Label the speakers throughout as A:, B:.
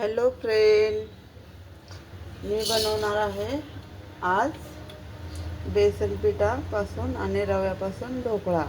A: Hello friend मी बनवणार आहे आज बेसन पिठापासून आणि रव्यापासून ढोकळा.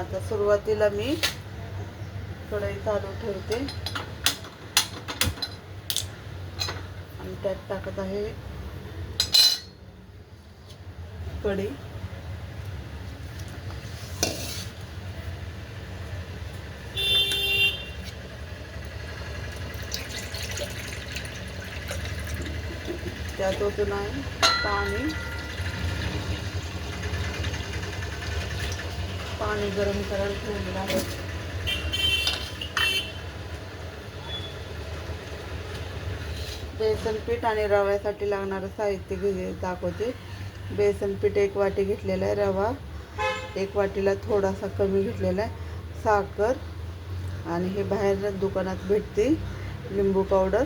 A: आता सुरुवातीला मी कढई चालू ठेवते. आणि त्यात टाकत आहे कढी. त्यात पाणी. पाणी गरम करायला ठेवलेलं आहे बेसन पीठ आणि रव्यासाठी लागणारं साहित्य घे दाखवते. बेसन पीठ एक वाटी घेतलेलं आहे रवा. एक वाटीला थोडासा कमी घेतलेला आहे साखर. आणि हे बाहेर दुकानात भेटते लिंबू पावडर.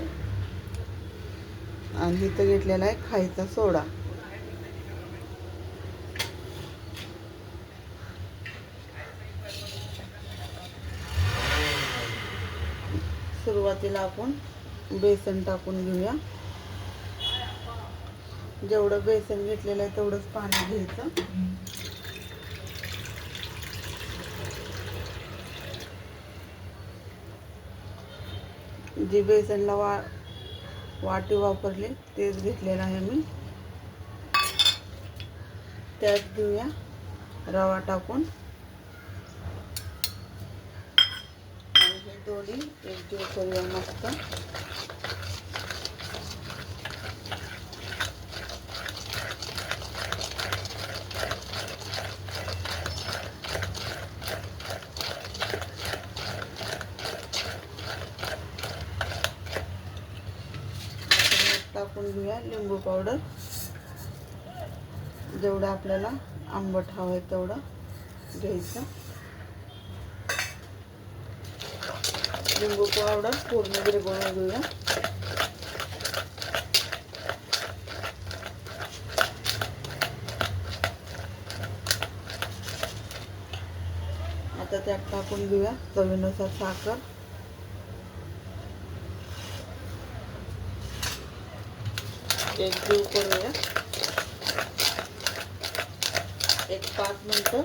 A: आणि इथं घेतलेला आहे खायचा सोडा. सुरुवातीला आपण बेसन टाकून घेऊया. जेवढं बेसन घेतलेलं आहे तेवढंच पाणी घ्यायचं. जी बेसनला वा वाटे वापरले तेच घेतलेलं आहे मी. त्यात घेऊया रवा टाकून. आणि हे दोन्ही एकजीव करूया मस्त. टाकून लिंबू पावडर. जेवढं आपल्याला आंबट हवं आहे तेवढं घ्यायचं. लिंबू पावडर पूर्ण विरघळून घेऊया आता त्यात टाकून घेऊया चवीनुसार साखर. एक जीव करूया. एक पाच मिनटं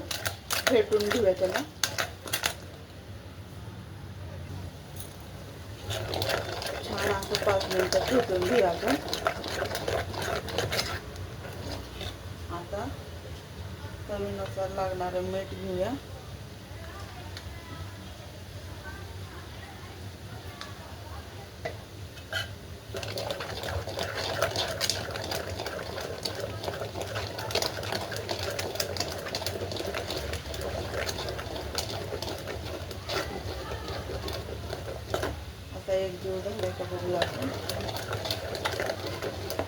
A: फेटून घेऊया त्याला छान असं पाच मिनटं फेटून घेऊया आपण. आता चवीनुसार लागणारं मीठ घेऊया आता एक जीव झालाय का बघूया आपण आपण इथं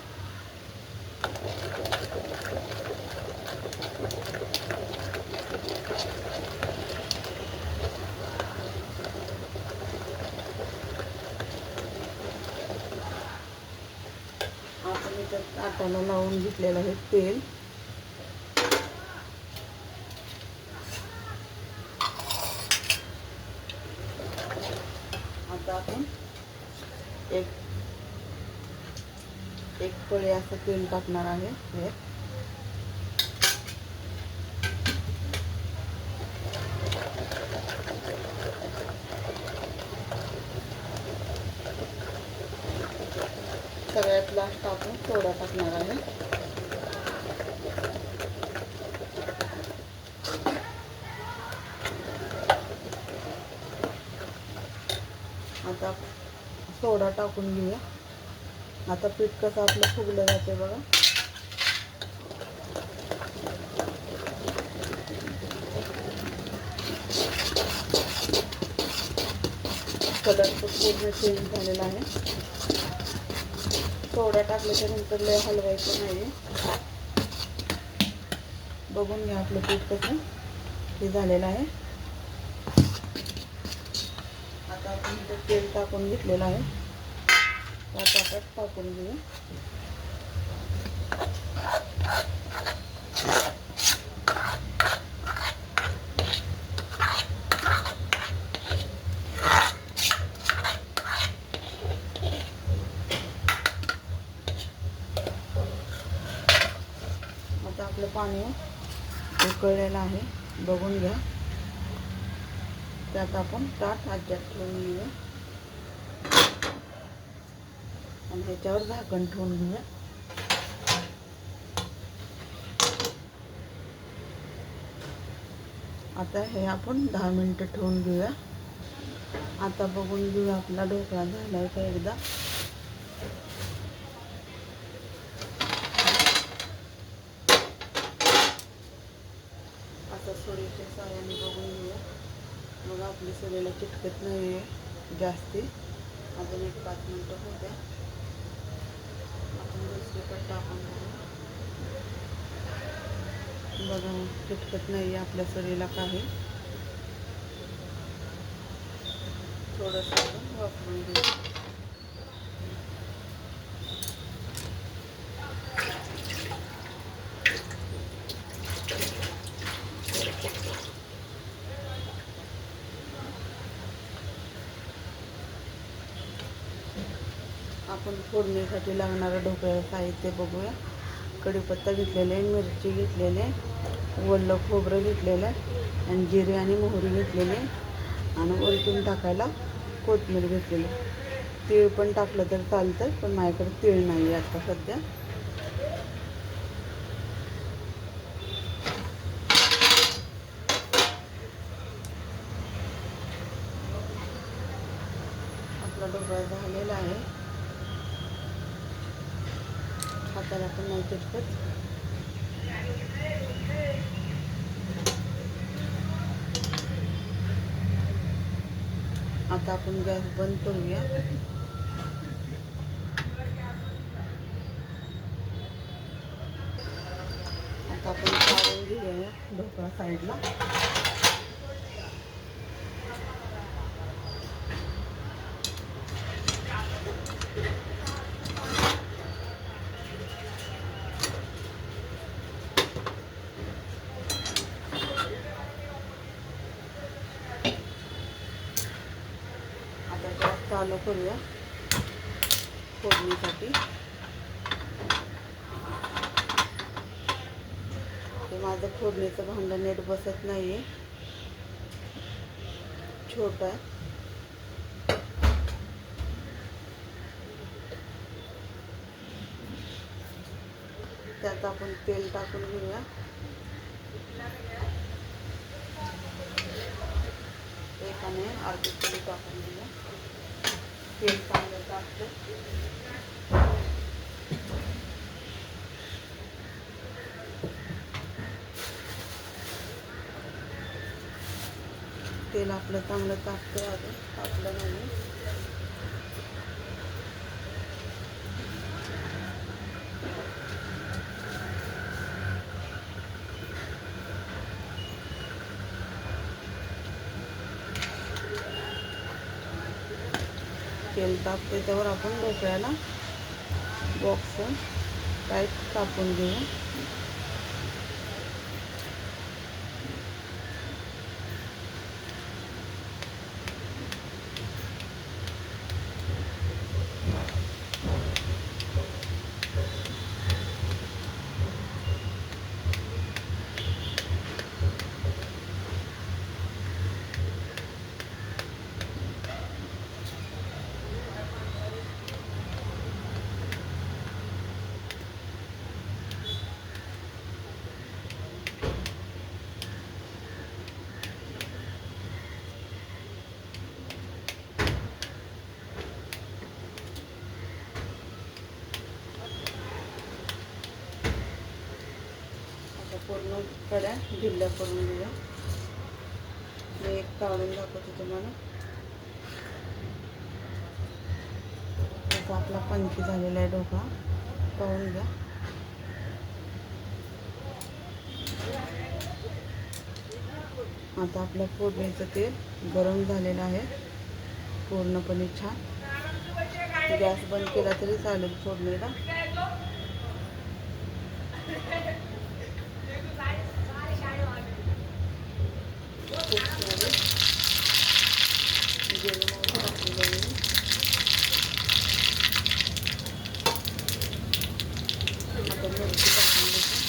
A: आटाला लावून घेतलेलं आहे तेल. आता आपण एक एक पळी असं तेल टाकणार आहे. हे. सगळ्यात लास्ट आपण सोडा टाकणार आहे. आता सोडा टाकून घेऊया. आता पीठ कसं आपलं फुगलं जाते बघा. कलर पूर्ण चेंज झालेला आहे. सोडा टाकल्याच्या नंतर लय हलवायचं नाही बघून घ्या आपलं पीठ कसं हे झालेलं आहे. आता आपण तेल टाकून घेतलेलं आहे. या पाकात टाकून घेऊ. आता आपलं पाणी उकळलेलं आहे. बघून घ्या. त्यात आपण ताट आज्यात ठेवून घेऊया. आणि ह्याच्यावर झाकण ठेवून घेऊया. आता हे आपण दहा मिनटं ठेवून घेऊया. आता बघून घेऊया आपला ढोकळा झाला आहे का एकदा. आता सोडीच्या साह्याने बघून घेऊया. मग आपली सोडीला चिटकत नाही आहे जास्ती. अजून एक पाच मिनटं होत्या. दुसरीकडे टाकून बघा चिटकत नाही आहे आपल्या सरीला काही. थोडंसं आपण वापरून घेऊ. आपण फोडणीसाठी लागणारं ढोकळ्या साहित्य बघूया. कढीपत्ता घेतलेले मिरची घेतलेले वल्लं खोबरं घेतलेलं आणि जिरे आणि मोहरी घेतलेली आणि वरतून टाकायला कोथमीर घेतलेली. तीळ पण टाकलं तर चालतं पण माझ्याकडे तीळ नाही आहे आता सध्या. आपला ढोकळा झालेला आहे. हाताला पण नाही चिटकत आता आपण गॅस बंद करूया. आता आपण काढून घेऊया ढोकळा साईडला चालू करूया फोडणीसाठी ते माझं फोडणीचं भांडं नीट बसत नाही आहे छोटं आहे तेल टाकून घेऊया एकाने पोळी टाकून घेऊया तेल चांगलं टाकलं तेल आपलं चांगलं तापतं अजून आपलं नाही. तेल तापते त्यावर आपण ढोकळ्याला बॉक्स टाईप कापून घेऊ. आता कड्या ढिल्ल्या करून घेऊया. मी एक काढून दाखवते तुम्हाला. आता आपला पंखी झालेला आहे डोका पाहून घ्या. आता आपल्या फोडणीचं तेल गरम झालेलं आहे. पूर्णपणे छान. गॅस बंद केला तरी चालेल फोडणीला खूप सारे जिरे मोहरी टाकलेले आहे. आता मिरची टाकून देते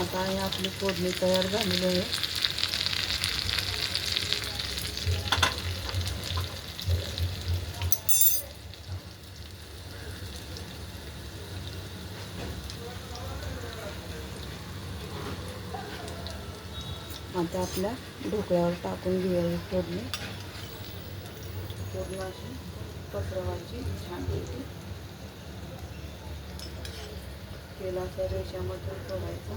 A: आता आहे आपली फोडणी तयार झालेली आहे. आता आपल्या ढोकळ्यावर टाकून घेऊया ही फोडणी. पूर्ण अशी पसरवायची छानपैकी तेलाच्या रेषामध्ये सोडायचा.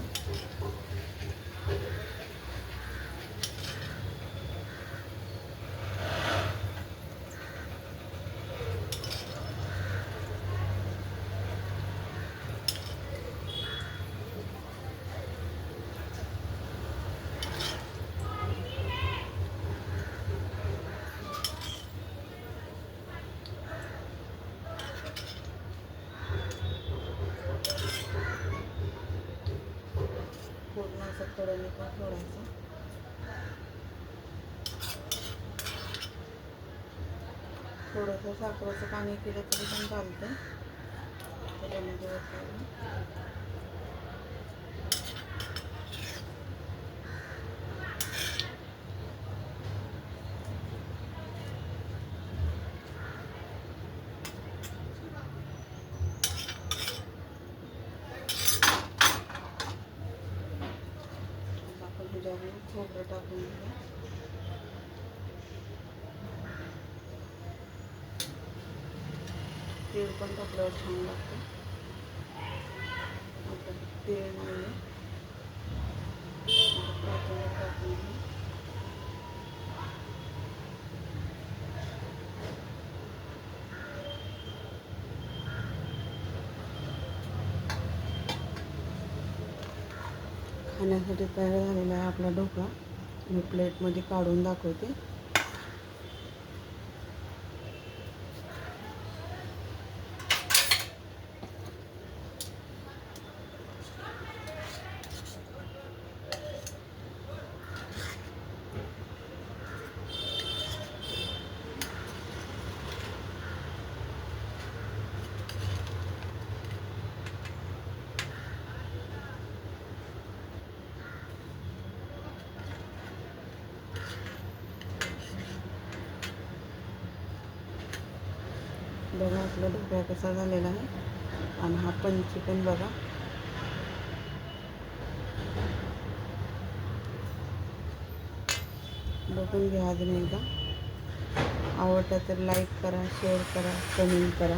A: पूर्ण असं कडेने थोडंसं साखरेचं पाणी केलं तरी पण चालतं. त्याच्यामध्ये वतायला. आता आपण त्याच्यावर खोबरं टाकून घेऊया तेल पण टाकल्यावर छान लागतं. आता तेल नाही टाकून खाण्यासाठी तयार झालेला आहे आपला ढोकळा. मी प्लेटमध्ये काढून दाखवते. बघा आपला ढोकळा कसा झालेला आहे. आणि हा पंची पण बघा. बघून घ्या अजून एकदा. आवडला तर लाईक करा शेअर करा कमेंट करा.